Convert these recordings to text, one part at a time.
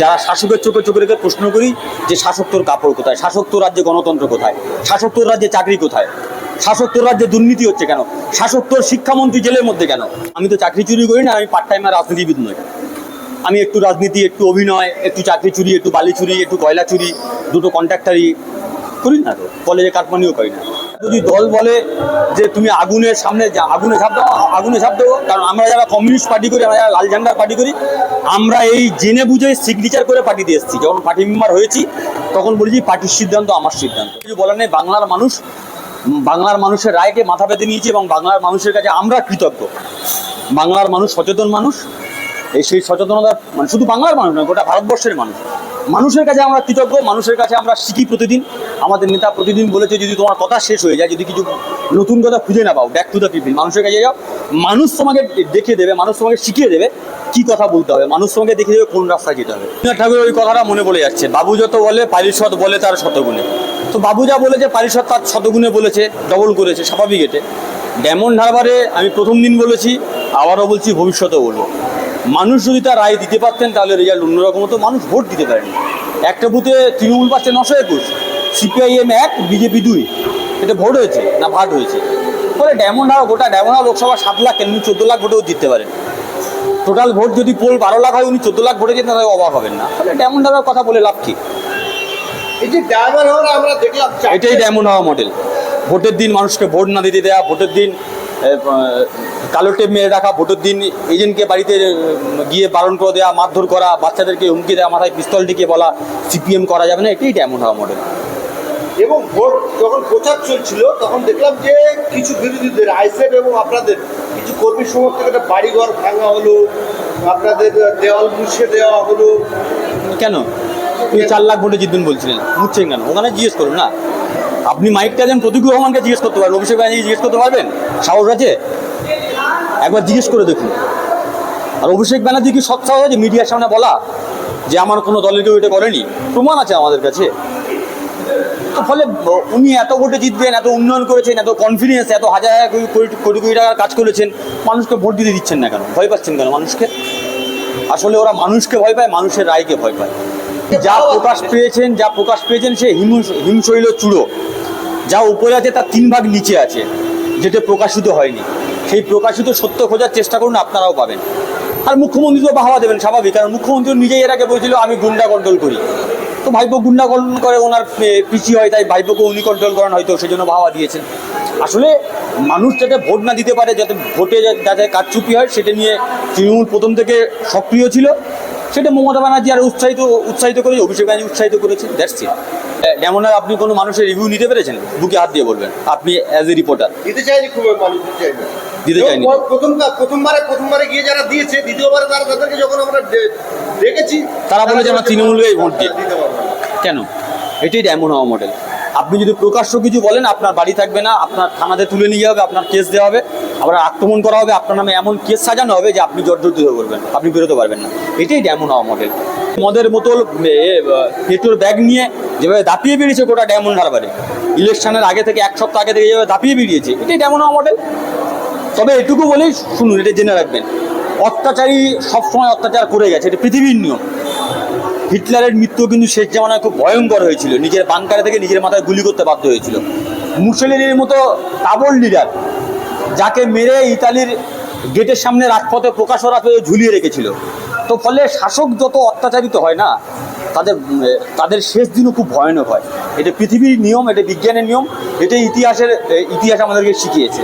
যারা শাসকের চোখে চোখে রেখে প্রশ্ন করি যে শাসক তোর কাপড় কোথায়? শাসক রাজ্যে গণতন্ত্র কোথায়? শাসক তোর রাজ্যে চাকরি কোথায়? শাসক তোর রাজ্যে দুর্নীতি হচ্ছে কেন? শাসক তোর শিক্ষামন্ত্রী জেলের মধ্যে কেন? আমি তো চাকরি চুরি করি না, আমি পার্ট টাইমের রাজনীতিবিদ নই। আমি একটু রাজনীতি, একটু অভিনয়, একটু চাকরি চুরি, একটু বালি চুরি, একটু কয়লা চুরি, দুটো কন্ট্রাক্টারি করি না তো? কলেজে কাটমানিও করি না। যদি দল বলে যে তুমি আগুনের সামনে আগুনে ঝাঁপ দাও আগুনে ঝাঁপ দেবো, কারণ আমরা যারা কমিউনিস্ট পার্টি করি, আমরা যারা লাল ঝান্ডার পার্টি করি, আমরা এই জেনে বুঝে সিগনেচার করে পার্টি দিয়ে এসেছি। যখন পার্টি মেম্বার হয়েছি, তখন বলেছি পার্টির সিদ্ধান্ত, আমার সিদ্ধান্ত। কিছু বলার নেই, বাংলার মানুষ, বাংলার মানুষের রায়কে মাথা পেতে নিয়েছি এবং বাংলার মানুষের কাছে আমরা কৃতজ্ঞ। বাংলার মানুষ সচেতন মানুষ, এই সেই সচেতনতা মানে শুধু বাংলার মানুষ নয়, গোটা ভারতবর্ষের মানুষ। মানুষের কাছে আমরা কৃতজ্ঞ, মানুষের কাছে আমরা শিখি প্রতিদিন। আমাদের নেতা প্রতিদিন বলেছে, যদি তোমার কথা শেষ হয়ে যায়, যদি কিছু নতুন কথা খুঁজে না পাও ব্যাক টু দ্য পিপিল মানুষের কাছে যাও, মানুষ তোমাকে দেখিয়ে দেবে, মানুষ তোমাকে শিখিয়ে দেবে কি কথা বলতে হবে, মানুষ তোমাকে দেখিয়ে দেবে কোন রাস্তায় যেতে হবে। ঠাকুরের ওই কথাটা মনে পড়ে যাচ্ছে। বাবু যত বলে, পারিষদ বলে তার শতগুণে। তো বাবু যা বলেছে, পারিষদ তার শতগুণে বলেছে ডবল করেছে, স্বাভাবিক এটে ডেমন হারবারে আমি প্রথম দিন বলেছি, আবারও বলছি ভবিষ্যতেও বলব। মানুষ যদি তার রায় দিতে পারতেন, তাহলে রেজাল্ট অন্যরকম হতো, মানুষ ভোট দিতে পারেনি। একটা বুথে তৃণমূল পাচ্ছে নশো একুশ। সিপিআইএম এক বিজেপি দুই। এটা ভোট হয়েছে না ভাট হয়েছে? ফলে ডায়মন্ড হাওয়া গোটা ডায়মন্ড হাওয়া লোকসভা সাত লাখ কেন উনি চোদ্দ লাখ ভোটেও জিততে পারেন? টোটাল ভোট যদি পোল বারো লাখ হয় উনি চোদ্দ লাখ ভোটে তাহলে অবাক হবেন না। ফলে ডায়মন্ড হাওয়ার কথা বলে লাভ কি? এই যে ড্রাইভার হওয়ার আমরা দেখলাম এটাই ডায়মন্ড হাওয়া মডেল ভোটের দিন মানুষকে ভোট না দিতে দেওয়া ভোটের দিন কালো টেপ মেরে রাখা ভোটের দিন এজেন্টকে বাড়িতে গিয়ে বারণ করে দেওয়া মারধর করা বাচ্চাদেরকে হুমকি দেওয়া মাথায় পিস্তল টিকে বলা সিপিএম করা যাবে না এটাই ডায়মন্ড হাওয়া মডেল এবং ভোট যখন প্রচার চলছিল, তখন দেখলাম যে কিছু বিরোধীদের আইসেফ এবং আপনাদের কিছু কর্মী সমর্থক একটা বাড়িঘর ভাঙা হলো, আপনাদের দেওয়াল মুছে দেওয়া হলো। কেন? তুমি চার লাখ ভোটে জিতবেন বলছিলেন বুঝছেন কেন? ওখানে জিজ্ঞেস করুন না। আপনি মাইকটা দেন প্রতিকূল রহমানকে জিজ্ঞেস করতে পারবেন, অভিষেক ব্যানার্জি জিজ্ঞেস করতে পারবেন? সাহস আছে? একবার জিজ্ঞেস করে দেখুন। আর অভিষেক ব্যানার্জি কি সৎ সাহস আছে মিডিয়ার সামনে বলা যে আমার কোনো দলের কেউ এটা করেনি? প্রমাণ আছে আমাদের কাছে। ফলে উনি এত ভোটে জিতবেন, এত উন্নয়ন করেছেন, এত কনফিডেন্স এত হাজার হাজার কোটি, কোটি- টাকার কাজ করেছেন, মানুষকে ভোট দিতে দিচ্ছেন না কেন? ভয় পাচ্ছেন কেন মানুষকে? আসলে ওরা মানুষকে ভয় পায়, মানুষের রায়কে ভয় পায়। যা প্রকাশ পেয়েছেন, যা প্রকাশ পেয়েছেন, সে হিম, হিমশৈল চূড়ো। যা উপরে আছে, তার তিন ভাগ নিচে আছে, যেটা প্রকাশিত হয়নি। সেই প্রকাশিত সত্য খোঁজার চেষ্টা করুন, আপনারাও পাবেন। আর মুখ্যমন্ত্রী তো বাহাবা দেবেন স্বাভাবিক, কারণ মুখ্যমন্ত্রী নিজেই এর আগে বলছিল, আমি গুন্ডা কন্ট্রোল করি। তো ভাইপো গুন্ডা কন্ট্রোল করে, ওনার পিছিয়ে হয়, তাই ভাইপোকে উনি কন্ট্রোল করেন, হয়তো সেজন্য বাহাবা দিয়েছেন। আসলে মানুষ যাতে ভোট না দিতে পারে, যাতে ভোটে যাতে কারচুপি হয়, সেটা নিয়ে তৃণমূল প্রথম থেকে সক্রিয় ছিল। সেটা মমতা ব্যানার্জি আর উৎসাহিত উৎসাহিত করেছে, অভিষেক ব্যানার্জি উৎসাহিত করেছে ইট। যেমন আর আপনি কোনো মানুষের রিভিউ নিতে পেরেছেন? বুকে হাত দিয়ে বলবেন। আপনি অ্যাজ এ রিপোর্টার দিতে চাইনি খুব দিতে চাইনি। প্রথম প্রথমবারে প্রথমবারে গিয়ে যারা দিয়েছে দ্বিতীয়বারে তারা তাদেরকে যখন আমরা দেখেছি তারা বলে যে আমরা তৃণমূলকেই ভোট পারব কেন? এটাই ডায়মন্ড হাওয়া মডেল আপনি যদি প্রকাশ্য কিছু বলেন আপনার বাড়ি থাকবে না আপনার থানাতে তুলে নিয়ে যাবে আপনার কেস দেওয়া হবে আবার আক্রমণ করা হবে আপনার নামে এমন কেস সাজানো হবে যে আপনি জর্জরিত করবেন আপনি বেরোতে পারবেন না। এটাই ডায়মন্ড হাওয়া মডেল মদের বোতল পেট্রোল ব্যাগ নিয়ে যেভাবে দাপিয়ে বেরিয়েছে গোটা ডায়মন্ড হারবারে। ইলেকশনের আগে থেকে, এক সপ্তাহ আগে থেকে যেভাবে দাপিয়ে বেরিয়েছে, এটাই ডায়মন্ড মডেল। তবে এটুকু বলেই শুনুন, এটা জেনে রাখবেন। অত্যাচারী সবসময় অত্যাচার করে গেছে, এটা পৃথিবীর নিয়ম। হিটলারের মৃত্যু কিন্তু শেষ জামানায় খুব ভয়ঙ্কর হয়েছিল। নিজের বাংকারে থেকে নিজের মাথায় গুলি করতে বাধ্য হয়েছিল। মুসলিনের মতো তাবল লিডার যাকে মেরে ইতালির গেটের সামনে রাজপথে প্রকাশরা পেয়ে ঝুলিয়ে রেখেছিল। তো ফলে শাসক যত অত্যাচারিত হয় না, তাদের তাদের শেষ দিনও খুব ভয়ানক হয়। এটা পৃথিবীর নিয়ম, এটা বিজ্ঞানের নিয়ম এটাই ইতিহাসের ইতিহাস আমাদেরকে শিখিয়েছে।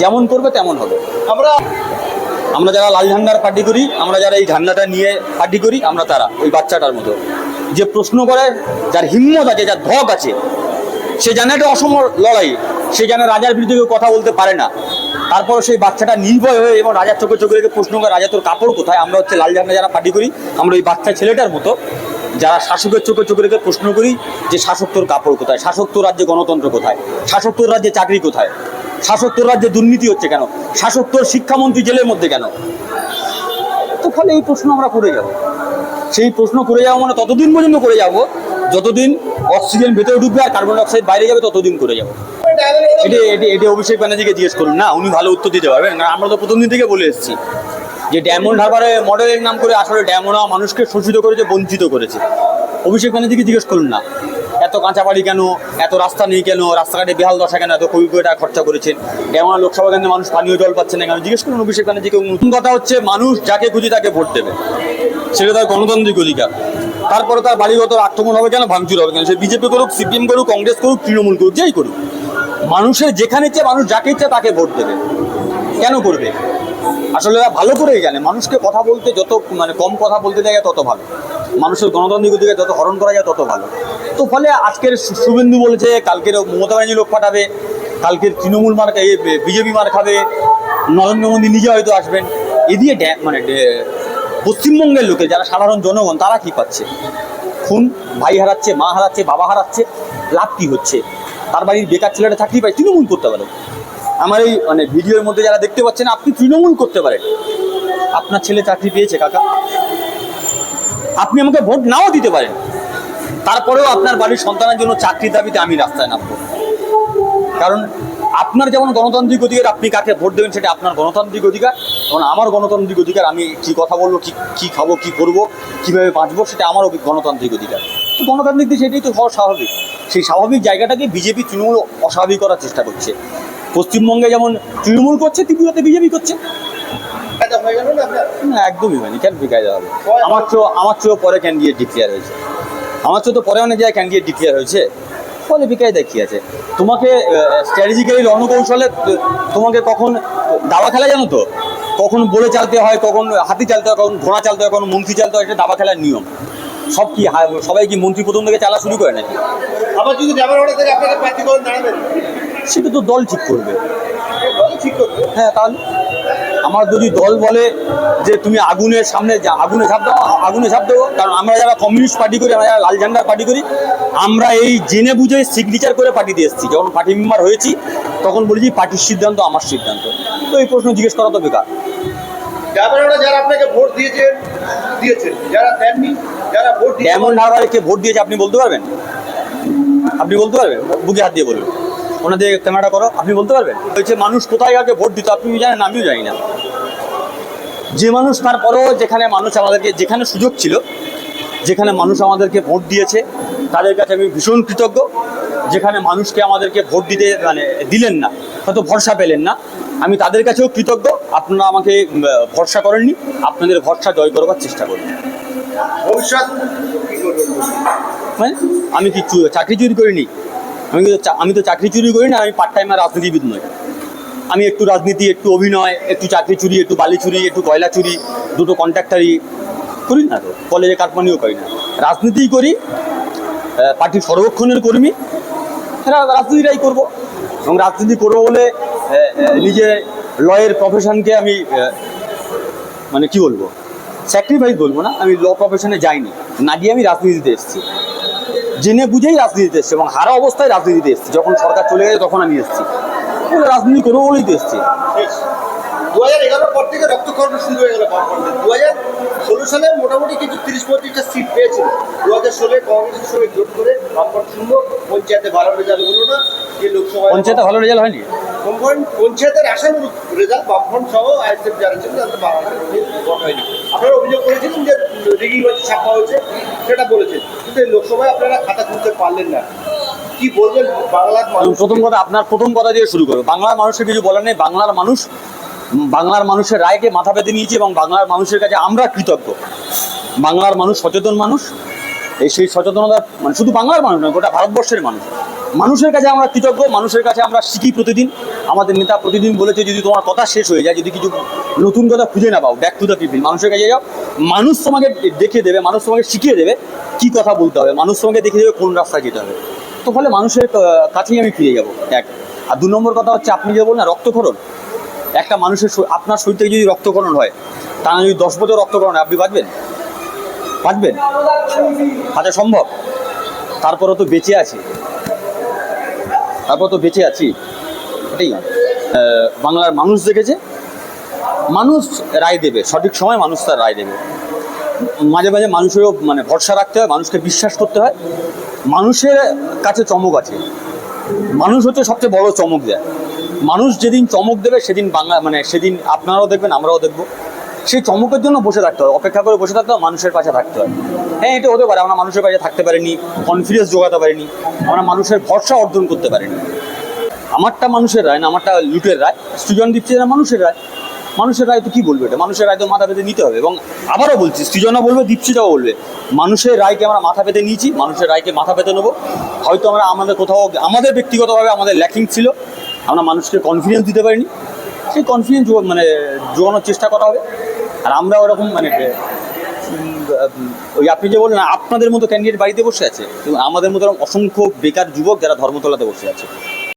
যেমন করবে তেমন হবে। আমরা আমরা যারা লাল ঝান্ডার পার্টি করি, আমরা যারা এই ঝান্ডাটা নিয়ে পার্টি করি, আমরা তারা, ওই বাচ্চাটার মতো। যে প্রশ্ন করে, যার হিম্মত আছে, যার ধক আছে, সে জানে এটা অসম লড়াই, সে জানে রাজার বিরুদ্ধে কথা বলতে পারে না। তারপর সেই বাচ্চাটা নির্ভয় হয়ে এবং রাজার চোখে চোখে রেখে প্রশ্ন করে, রাজা, তোর কাপড় কোথায়? আমরা হচ্ছে লাল ঝান্ডা যারা পার্টি করি, আমরা ওই বাচ্চা ছেলেটার মতো যারা শাসকের চোখে চোখে রেখে প্রশ্ন করি যে, শাসক তোর কাপড় কোথায়? শাসক তোর রাজ্যে গণতন্ত্র কোথায়? শাসক তোর রাজ্যে চাকরি কোথায়? শাসক তোর রাজ্যে দুর্নীতি হচ্ছে কেন? শাসক তোর শিক্ষামন্ত্রী জেলের মধ্যে কেন? তো ফলে এই প্রশ্ন আমরা করে যাব। সেই প্রশ্ন করে যাব মানে ততদিন পর্যন্ত করে যাব। যতদিন অক্সিজেন ভেতরে ঢুকবে আর কার্বন ডাইঅক্সাইড বাইরে যাবে, ততদিন করে যাব। এটি এটি এটি অভিষেক ব্যানার্জিকে জিজ্ঞেস করুন। না, উনি ভালো উত্তর দিতে পারবেন। না, আমরা তো প্রথম দিন থেকে বলে এসেছি যে ডায়মন্ড হারবারে মডেলের নাম করে আসলে ডায়মন্ড মানুষকে শোষিত করেছে, বঞ্চিত করেছে। অভিষেক ব্যানার্জিকে জিজ্ঞেস করুন না। এত কাঁচা বাড়ি কেন? এত রাস্তা নেই কেন? রাস্তাঘাটে বেহাল দশা কেন? এত কোটি কোটি টাকা খরচা করেছেন। ডেমোনা লোকসভা কেন্দ্রে মানুষ পানীয় জল পাচ্ছে না কেন? জিজ্ঞেস করুন অভিষেক ব্যানার্জিকে। নতুন কথা হচ্ছে, মানুষ যাকে খুঁজি তাকে ভোট দেবে। সেটা তার গণতান্ত্রিক অধিকার। তারপরে তার বাড়িগত আক্রমণ হবে কেন? ভাঙচুর হবে কেন? সে বিজেপি করুক, সিপিএম করুক, কংগ্রেস করুক, তৃণমূল করুক, যেই করুক। মানুষের যেখানে চেয়ে মানুষ যাকে ইচ্ছে তাকে ভোট দেবে। কেন করবে? আসলে এরা ভালো করেই জানে। মানুষকে কথা বলতে যত মানে কম কথা বলতে দেয় তত ভালো। মানুষের গণতান্ত্রিক অধিকার যত হরণ করা যায় তত ভালো। তো ফলে আজকের শুভেন্দু বলেছে, কালকের মমতা ব্যানার্জি লোক পাঠাবে, কালকের তৃণমূল মার বিজেপি মার খাবে, নরেন্দ্র মোদী নিজে হয়তো আসবেন। এ দিয়ে মানে পশ্চিমবঙ্গের লোকে যারা সাধারণ জনগণ, তারা কি পাচ্ছে? খুন, ভাই হারাচ্ছে, মা হারাচ্ছে, বাবা হারাচ্ছে, লাভ কি হচ্ছে? তার বাড়ির বেকার ছেলেটা চাকরি পায় তৃণমূল করতে পারে। আমার এই মানে ভিডিওর মধ্যে যারা দেখতে পাচ্ছেন, আপনি তৃণমূল করতে পারেন। আপনার ছেলে চাকরি পেয়েছে, কাকা। আপনি আমাকে ভোট নাও দিতে পারেন। তারপরেও আপনার বাড়ির সন্তানের জন্য চাকরি দাবিতে আমি রাস্তায় নামবো। কারণ আপনার যেমন গণতান্ত্রিক অধিকার, আপনি কাকে ভোট দেবেন সেটা আপনার গণতান্ত্রিক অধিকার। এবং আমার গণতান্ত্রিক অধিকার, আমি কি কথা বলব, কি কি খাব, কি করব, কীভাবে বাঁচবো, সেটা আমার অভি- গণতান্ত্রিক অধিকার। তো গণতান্ত্রিক দিক সেটাই তো হওয়া স্বাভাবিক। সেই স্বাভাবিক জায়গাটাকে বিজেপি তৃণমূল অস্বাভাবিক করার চেষ্টা করছে। পশ্চিমবঙ্গে যেমন তৃণমূল করছে, ত্রিপুরাতে বিজেপি করছে। একদমই হয়নি। কেন বিকায় হবে? আমার চেয়েও আমার চেয়েও পরে ক্যান্ডিডেট ডিক্লেয়ার হয়েছে। আমার চেয়েও তো পরে অনেক জায়গায় ক্যান্ডিডেট ডিক্লেয়ার হয়েছে। ফলে বিকায় দেখি আছে? তোমাকে স্ট্র্যাটেজিক্যালি রণকৌশলে তোমাকে কখন দাবা খেলা জানো তো? কখন বলে চালতে হয়, কখন হাতি চালতে হয়, কখন ঘোড়া চালতে হয়, কখন মন্ত্রী চালতে হয় এটা দাবা খেলার নিয়ম। সব কি সবাই কি মন্ত্রী প্রথম থেকে চালা শুরু করে নাকি? আবার যদি যাবার অর্ডার থেকে আপনাকে প্রার্থী করে দাঁড়াবেন। সেটা তো দল ঠিক করবে। দল ঠিক করবে। হ্যাঁ তাহলে আমার যদি দল বলে যে তুমি আগুনের সামনে যা- আগুনে ঝাঁপ দাও আগুনে ঝাঁপ দেবো কারণ আমরা যারা কমিউনিস্ট পার্টি করি আমরা যারা লাল ঝান্ডার পার্টি করি আমরা এই জেনে বুঝে সিগনেচার করে পার্টি দিয়ে এসেছি। যখন পার্টি মেম্বার হয়েছি তখন বলেছি পার্টির সিদ্ধান্ত আমার সিদ্ধান্ত। তো এই প্রশ্ন জিজ্ঞেস করা তো বেকার। যারা আপনাকে ভোট দিয়েছেন দিয়েছেন যারা দেননি ডায়মন্ড হারবারে ভোট দিয়েছে আপনি বলতে পারবেন? আপনি বলতে পারবেন? বুকে হাত দিয়ে বলবেন ওনাদের ক্যামেরাটা করো আপনি বলতে পারবেন? হচ্ছে মানুষ কোথায় আগে ভোট দিত? আপনি জানেন? আমিও জানি না। যে মানুষ তারপরেও যেখানে মানুষ আমাদেরকে যেখানে সুযোগ ছিল যেখানে মানুষ আমাদেরকে ভোট দিয়েছে তাদের কাছে আমি ভীষণ কৃতজ্ঞ। যেখানে মানুষকে আমাদেরকে ভোট দিতে মানে দিলেন না হয়তো ভরসা পেলেন না আমি তাদের কাছেও কৃতজ্ঞ। আপনারা আমাকে ভরসা করেননি। আপনাদের ভরসা জয় করবার চেষ্টা করুন। ভবিষ্যৎ? মানে? আমি কি চাকরি চুরি করিনি? আমি তো আমি তো চাকরি চুরি করি না আমি পার্ট টাইমার রাজনীতিবিদ নই। আমি একটু রাজনীতি, একটু অভিনয়, একটু চাকরি চুরি, একটু বালি চুরি, একটু কয়লা চুরি, দুটো কন্ট্রাক্টারি করি না তো। কলেজে কাটমানিও করি না। রাজনীতিই করি পার্টির সর্বক্ষণের কর্মী। হ্যাঁ রাজনীতিটাই করব। এবং রাজনীতি করব বলে নিজে লয়ের প্রফেশনকে আমি মানে কি বলব? স্যাক্রিফাইস বলব না আমি ল প্রফেশনে যাইনি। না গিয়ে আমি রাজনীতিতে এসেছি। জেনে বুঝেই রাজনীতিতে এসেছি এবং হারা অবস্থায় রাজনীতিতে এসেছি। যখন সরকার চলে গেছে তখন আমি এসেছি। বলে রাজনীতি করব বলেই তো এসেছি। দু হাজার এগারোর পর থেকে রক্তকর্ণ শুরু হয়ে গেল দু হাজার ষোলো সালে মোটামুটি কিছু তিরিশ পঁয়ত্রিশটা সিট পেয়েছিল। দু হাজার ষোলোয় কংগ্রেসের সঙ্গে জোট করে বামফ্রন্ট শূন্য পঞ্চায়েতে ভালো রেজাল্ট হলো না যে পঞ্চায়েতে ভালো রেজাল্ট হয়নি? পঞ্চায়েত- পঞ্চায়েতের আশানুরূপ রেজাল্ট বামফ্রন্ট সহ আইএসএফ যারা ছিল তাদের হয়নি। আপনারা অভিযোগ করেছিলেন যে রিগিং হয়েছে, ছাপা হয়েছে, সেটা বলেছেন। কিন্তু লোকসভায় আপনারা খাতা খুলতে পারলেন না। কি বলবেন? বাংলার প্রথম কথা, আপনার প্রথম কথা দিয়ে শুরু করব। বাংলার মানুষের কিছু বলার নেই। বাংলার মানুষ, বাংলার মানুষের রায়কে মাথা পেতে নিয়েছি এবং বাংলার মানুষের কাছে আমরা কৃতজ্ঞ। বাংলার মানুষ সচেতন মানুষ। এই সেই সচেতনতা মানে শুধু বাংলার মানুষ নয়, গোটা ভারতবর্ষের মানুষ। মানুষের কাছে আমরা কৃতজ্ঞ, মানুষের কাছে আমরা শিখি প্রতিদিন। আমাদের নেতা প্রতিদিন বলেছে যদি তোমার কথা শেষ হয়ে যায়, যদি কিছু নতুন কথা খুঁজে না পাও ব্যাক টু দ্য পিপিল মানুষের কাছে যাও, মানুষ তোমাকে দেখিয়ে দেবে, মানুষ তোমাকে শিখিয়ে দেবে কি কথা বলতে হবে, মানুষ তোমাকে দেখিয়ে দেবে কোন রাস্তায় যেতে হবে। তো ফলে মানুষের কাছেই আমি ফিরে যাব এক আর দু নম্বর কথা হচ্ছে, আপনি যে বললেন রক্তক্ষরণ। একটা মানুষের আপনার শরীর থেকে যদি রক্তক্ষরণ হয়, তা না যদি দশ বছর রক্তক্ষরণ হয়, আপনি বাঁচবেন? বাঁচবেন? আচ্ছা সম্ভব? তারপরও তো বেঁচে আছি। তারপর তো বেঁচে আছি। এটাই বাংলার মানুষ দেখেছে, মানুষ রায় দেবে, সঠিক সময় মানুষ তার রায় দেবে। মাঝে মাঝে মানুষেরও মানে ভরসা রাখতে হয়, মানুষকে বিশ্বাস করতে হয়। মানুষের কাছে চমক আছে। মানুষ হচ্ছে সবচেয়ে বড় চমক দেয়। মানুষ যেদিন চমক দেবে, সেদিন বাংলা মানে সেদিন আপনারাও দেখবেন, আমরাও দেখব। সেই চমকের জন্য বসে থাকতে হয়, অপেক্ষা করে বসে থাকতে হয়, মানুষের পাশে থাকতে হয়। হ্যাঁ এটা হতে পারে, আমরা মানুষের পাশে থাকতে পারিনি কনফিডেন্স জোগাতে পারিনি, আমরা মানুষের ভরসা অর্জন করতে পারিনি। আমারটা মানুষের রায় না, আমারটা লুটের রায়, সৃজন দিচ্ছে না মানুষের রায়। মানুষের রায় তো কি বলবে এটা? মানুষের রায় তো মাথা পেতে নিতে হবে। এবং আবারও বলছি, সৃজনও বলবে দীপশিতাও বলবে। মানুষের রায়কে আমরা মাথা পেতে নিয়েছি, মানুষের রায়কে মাথা পেতে নেব। হয়তো আমরা আমাদের কোথাও, আমাদের ব্যক্তিগতভাবে আমাদের ল্যাকিং ছিল। আমরা মানুষকে কনফিডেন্স দিতে পারিনি। সেই কনফিডেন্স মানে জোগানোর চেষ্টা করা হবে। আর আমরা ওরকম মানে ওই আপনি যে বললেন, আপনাদের মতো ক্যান্ডিডেট বাড়িতে বসে আছে। আমাদের মতো অসংখ্য বেকার যুবক যারা ধর্মতলাতে বসে আছে।